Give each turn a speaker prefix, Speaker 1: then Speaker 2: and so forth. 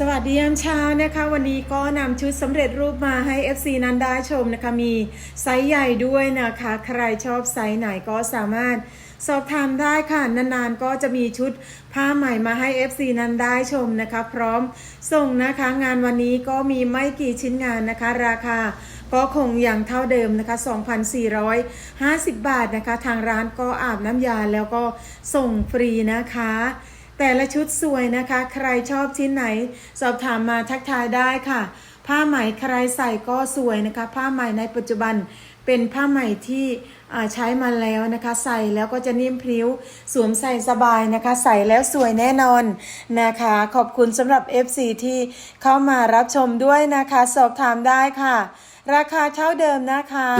Speaker 1: สวัสดียามเช้านะคะ วันนี้ก็นำชุดสำเร็จรูปมาให้ FC นั้นได้ชมนะคะ มีไซส์ใหญ่ด้วยนะคะ ใครชอบไซส์ไหนก็สามารถสอบถามได้ค่ะ นานๆ ก็จะมีชุดผ้าใหม่มาให้ FC นั้นได้ชมนะคะ พร้อมส่งนะคะงานวันนี้ก็มีไม่กี่ชิ้นงานนะคะ ราคาก็คงอย่างเท่าเดิมนะคะ 2,450 บาทนะคะ ทางร้านก็อาบน้ำยาแล้วก็ส่งฟรีนะคะ แต่ละชุดสวยนะคะ ใครชอบชิ้นไหน สอบถามมาทักทายได้ค่ะ ผ้าไหมใครใส่ก็สวยนะคะ ผ้าไหมในปัจจุบันเป็นผ้าไหมที่ใช้มาแล้วนะคะ ใส่แล้วก็จะนิ่มพลิ้ว สวมใส่สบายนะคะ ใส่แล้วสวยแน่นอนนะคะ ขอบคุณสำหรับ FC ที่เข้ามารับชมด้วยนะคะ สอบถามได้ค่ะ ราคาเช่าเดิมนะคะ